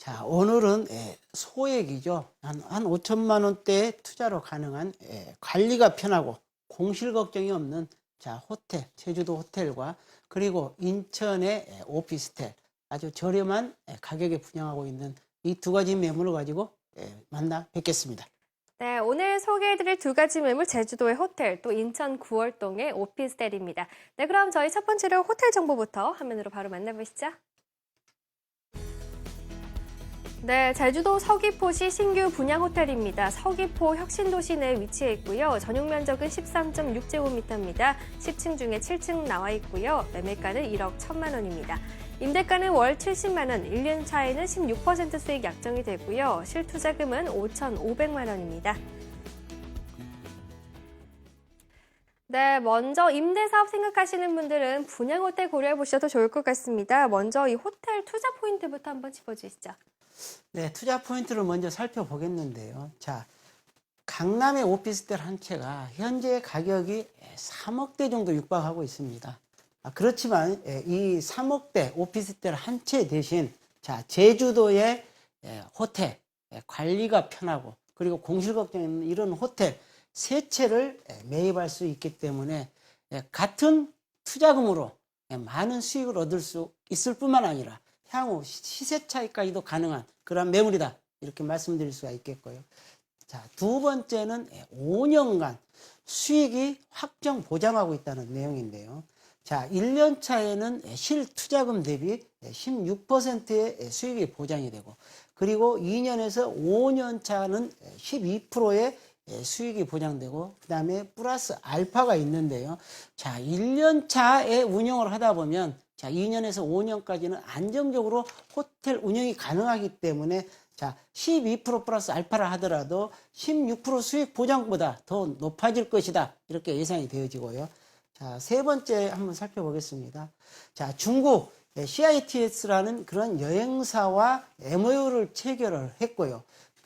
자, 오늘은 예, 소액이죠. 한, 한 5천만 원대 투자로 가능한 예, 관리가 편하고 공실 걱정이 없는 자, 호텔, 제주도 호텔과 그리고 인천의 예, 오피스텔 아주 저렴한 예, 가격에 분양하고 있는 이 두 가지 매물을 가지고 예, 만나 뵙겠습니다. 네, 오늘 소개해드릴 두 가지 매물 제주도의 호텔, 또 인천 구월동의 오피스텔입니다. 네, 그럼 저희 첫 번째로 호텔 정보부터 화면으로 바로 만나보시죠. 네, 제주도 서귀포시 신규 분양 호텔입니다. 서귀포 혁신도시 내에 위치해 있고요. 전용 면적은 13.6제곱미터입니다. 10층 중에 7층 나와 있고요. 매매가는 1억 1천만 원입니다. 임대가는 월 70만 원, 1년 차에는 16% 수익 약정이 되고요. 실투자금은 5,500만 원입니다. 네, 먼저 임대 사업 생각하시는 분들은 분양 호텔 고려해 보셔도 좋을 것 같습니다. 먼저 이 호텔 투자 포인트부터 한번 짚어주시죠. 네, 투자 포인트를 먼저 살펴보겠는데요. 자, 강남의 오피스텔 한 채가 현재 가격이 3억대 정도 육박하고 있습니다. 아, 그렇지만 예, 이 3억대 오피스텔 한 채 대신 자, 제주도의 예, 호텔 예, 관리가 편하고 그리고 공실 걱정 있는 이런 호텔 세 채를 예, 매입할 수 있기 때문에 예, 같은 투자금으로 예, 많은 수익을 얻을 수 있을 뿐만 아니라 향후 시- 시세 차익까지도 가능한 그런 매물이다. 이렇게 말씀드릴 수가 있겠고요. 자, 두 번째는 5년간 수익이 확정 보장하고 있다는 내용인데요. 자, 1년 차에는 실 투자금 대비 16%의 수익이 보장이 되고, 그리고 2년에서 5년 차는 12%의 수익이 보장되고, 그 다음에 플러스 알파가 있는데요. 자, 1년 차에 운영을 하다 보면, 자, 2년에서 5년까지는 안정적으로 호텔 운영이 가능하기 때문에, 자, 12% 플러스 알파를 하더라도 16% 수익 보장보다 더 높아질 것이다. 이렇게 예상이 되어지고요. 자, 세 번째 한번 살펴보겠습니다. 자, 중국 CITS라는 그런 여행사와 MOU를 체결을 했고요.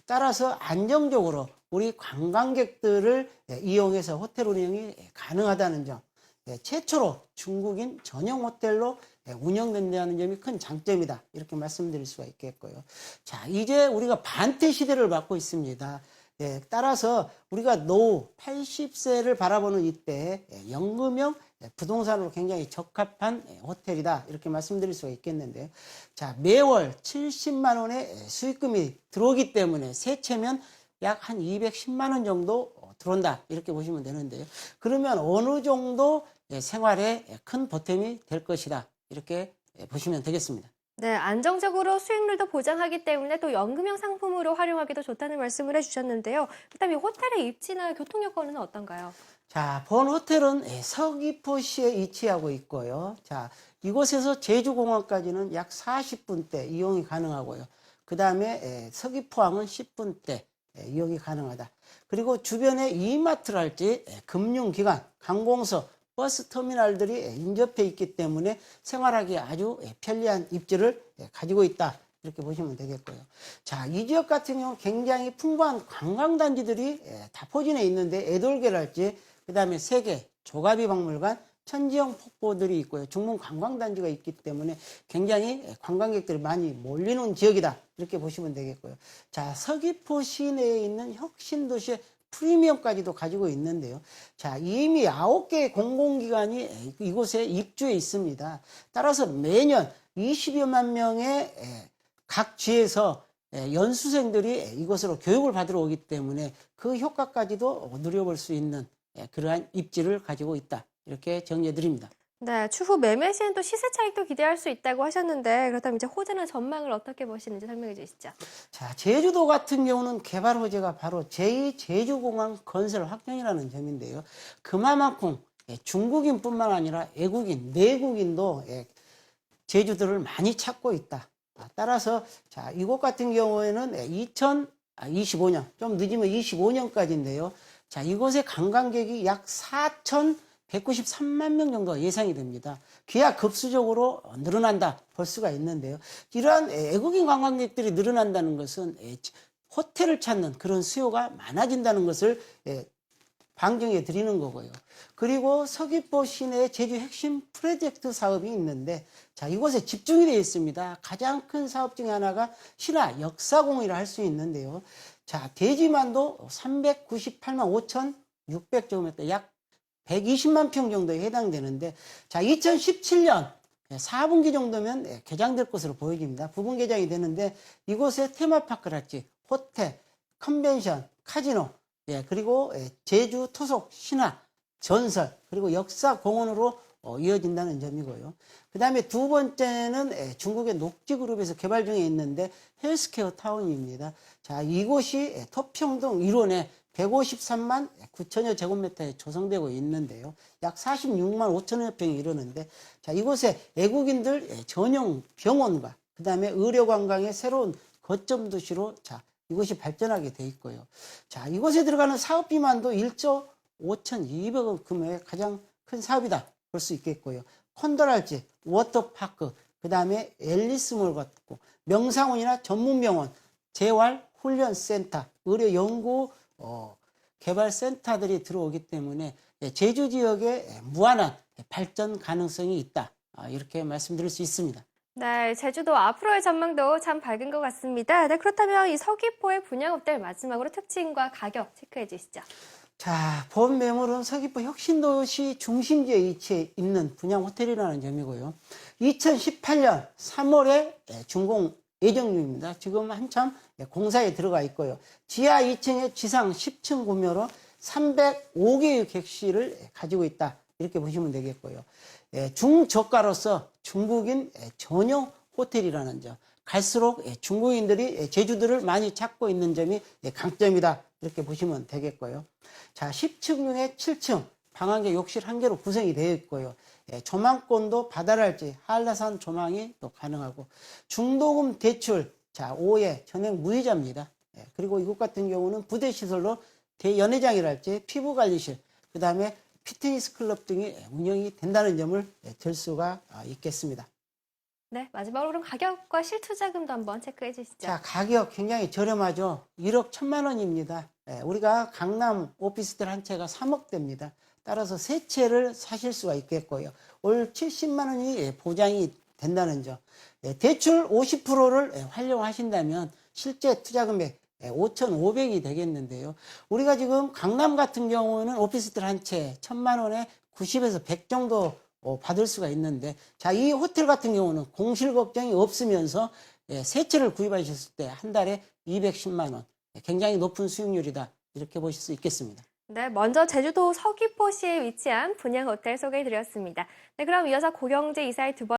따라서 안정적으로 우리 관광객들을 이용해서 호텔 운영이 가능하다는 점. 예, 최초로 중국인 전용 호텔로 예, 운영된다는 점이 큰 장점이다. 이렇게 말씀드릴 수가 있겠고요. 자, 이제 우리가 반대 시대를 맞고 있습니다. 예, 따라서 우리가 노후 80세를 바라보는 이때 예, 연금형 예, 부동산으로 굉장히 적합한 예, 호텔이다. 이렇게 말씀드릴 수가 있겠는데요. 자, 매월 70만 원의 예, 수익금이 들어오기 때문에 세 채면 약 한 210만 원 정도 어, 들어온다. 이렇게 보시면 되는데요. 그러면 어느 정도 예, 생활에 예, 큰 보탬이 될 것이다. 이렇게 예, 보시면 되겠습니다. 네, 안정적으로 수익률도 보장하기 때문에 또 연금형 상품으로 활용하기도 좋다는 말씀을 해주셨는데요. 그다음에 호텔의 입지나 교통 여건은 어떤가요? 자, 본 호텔은 예, 서귀포시에 위치하고 있고요. 자, 이곳에서 제주공항까지는 약 40분대 이용이 가능하고요. 그 다음에 서귀포항은 10분대 이용이 가능하다. 그리고 주변에 이마트랄지 예, 금융기관, 관공서, 버스 터미널들이 예, 인접해 있기 때문에 생활하기 아주 예, 편리한 입지를 예, 가지고 있다. 이렇게 보시면 되겠고요. 자, 이 지역 같은 경우 굉장히 풍부한 관광단지들이 예, 다 포진해 있는데 애돌개랄지 그 다음에 세계 조가비 박물관 천지영 폭포들이 있고요. 중문 관광단지가 있기 때문에 굉장히 예, 관광객들이 많이 몰리는 지역이다. 이렇게 보시면 되겠고요. 자, 서귀포 시내에 있는 혁신도시의 프리미엄까지도 가지고 있는데요. 자, 이미 아홉 개의 공공기관이 예, 이곳에 입주해 있습니다. 따라서 매년 20여만 명의 예, 각 지에서 예, 연수생들이 이곳으로 교육을 받으러 오기 때문에 그 효과까지도 누려볼 수 있는 예, 그러한 입지를 가지고 있다. 이렇게 정리해 드립니다. 네, 추후 매매 시엔 또 시세 차익도 기대할 수 있다고 하셨는데 그렇다면 이제 호재나 전망을 어떻게 보시는지 설명해 주시죠. 자, 제주도 같은 경우는 개발 호재가 바로 제2제주공항 건설 확정이라는 점인데요. 그만큼 예, 중국인뿐만 아니라 외국인, 내국인도 예, 제주도를 많이 찾고 있다. 아, 따라서 자, 이곳 같은 경우에는 2025년, 좀 늦으면 25년까지인데요. 자, 이곳의 관광객이 약 4,193만 명 정도 예상이 됩니다. 기하 급수적으로 늘어난다 볼 수가 있는데요. 이러한 외국인 관광객들이 늘어난다는 것은 에, 호텔을 찾는 그런 수요가 많아진다는 것을 에, 방정해 드리는 거고요. 그리고 서귀포 시내에 제주 핵심 프로젝트 사업이 있는데 자, 이곳에 집중이 되어 있습니다. 가장 큰 사업 중에 하나가 신화 역사공이라 할 수 있는데요. 자, 대지만도 398만 5,600제곱미터, 약 120만 평 정도에 해당되는데, 자, 2017년 4분기 정도면 예, 개장될 것으로 보여집니다. 부분 개장이 되는데, 이곳에 테마파크랄지, 호텔, 컨벤션, 카지노, 예, 그리고 예, 제주 토속 신화, 전설, 그리고 역사 공원으로 어, 이어진다는 점이고요. 그 다음에 두 번째는 예, 중국의 녹지그룹에서 개발 중에 있는데 헬스케어 타운입니다. 자, 이곳이 예, 토평동 일원에 153만 9천여 제곱미터에 조성되고 있는데요. 약 46만 5천여 평이 이르는데, 자, 이곳에 외국인들 예, 전용 병원과 그 다음에 의료관광의 새로운 거점 도시로 자, 이곳이 발전하게 돼 있고요. 자, 이곳에 들어가는 사업비만도 1조 5,200억 금액의 가장 큰 사업이다 볼 수 있겠고요. 콘도랄지, 워터파크, 그 다음에 앨리스몰 같고 명상원이나 전문병원, 재활 훈련센터, 의료 연구 어, 개발 센터들이 들어오기 때문에 예, 제주 지역에 무한한 발전 가능성이 있다 아, 이렇게 말씀드릴 수 있습니다. 네, 제주도 앞으로의 전망도 참 밝은 것 같습니다. 네, 그렇다면 이 서귀포의 분양업들 마지막으로 특징과 가격 체크해 주시죠. 자, 본 매물은 서귀포 혁신도시 중심지에 위치해 있는 분양 호텔이라는 점이고요. 2018년 3월에 준공 예정 중입니다. 지금 한참 공사에 들어가 있고요. 지하 2층에 지상 10층 구매로 305개의 객실을 가지고 있다. 이렇게 보시면 되겠고요. 예, 중저가로서 중국인 예, 전용 호텔이라는 점. 갈수록 예, 중국인들이 예, 제주도를 많이 찾고 있는 점이 예, 강점이다. 이렇게 보시면 되겠고요. 자, 10층 중에 7층 방한 개, 욕실 한 개로 구성이 되어 있고요. 예, 조망권도 바다랄지 한라산 조망이 또 가능하고 중도금 대출 자 5회 전액 무이자입니다. 예, 그리고 이곳 같은 경우는 부대 시설로 대연회장이랄지 피부관리실 그 다음에 피트니스 클럽 등이 운영이 된다는 점을 예, 들 수가 아, 있겠습니다. 네, 마지막으로 그럼 가격과 실투자금도 한번 체크해 주시죠. 자, 가격 굉장히 저렴하죠. 1억 1천만 원입니다. 예, 우리가 강남 오피스텔 한 채가 3억대입니다. 따라서 세 채를 사실 수가 있겠고요. 올 70만 원이 예, 보장이 된다는 점. 예, 대출 50%를 활용하신다면 실제 투자 금액 5,500이 되겠는데요. 우리가 지금 강남 같은 경우는 오피스텔 한 채 1천만 원에 90에서 100 정도 어, 받을 수가 있는데 자, 이 호텔 같은 경우는 공실 걱정이 없으면서 예, 세 채를 구입하셨을 때 한 달에 210만 원. 예, 굉장히 높은 수익률이다. 이렇게 보실 수 있겠습니다. 네, 먼저 제주도 서귀포시에 위치한 분양 호텔 소개해 드렸습니다. 네, 그럼 이어서 고경재 이사의 두 번.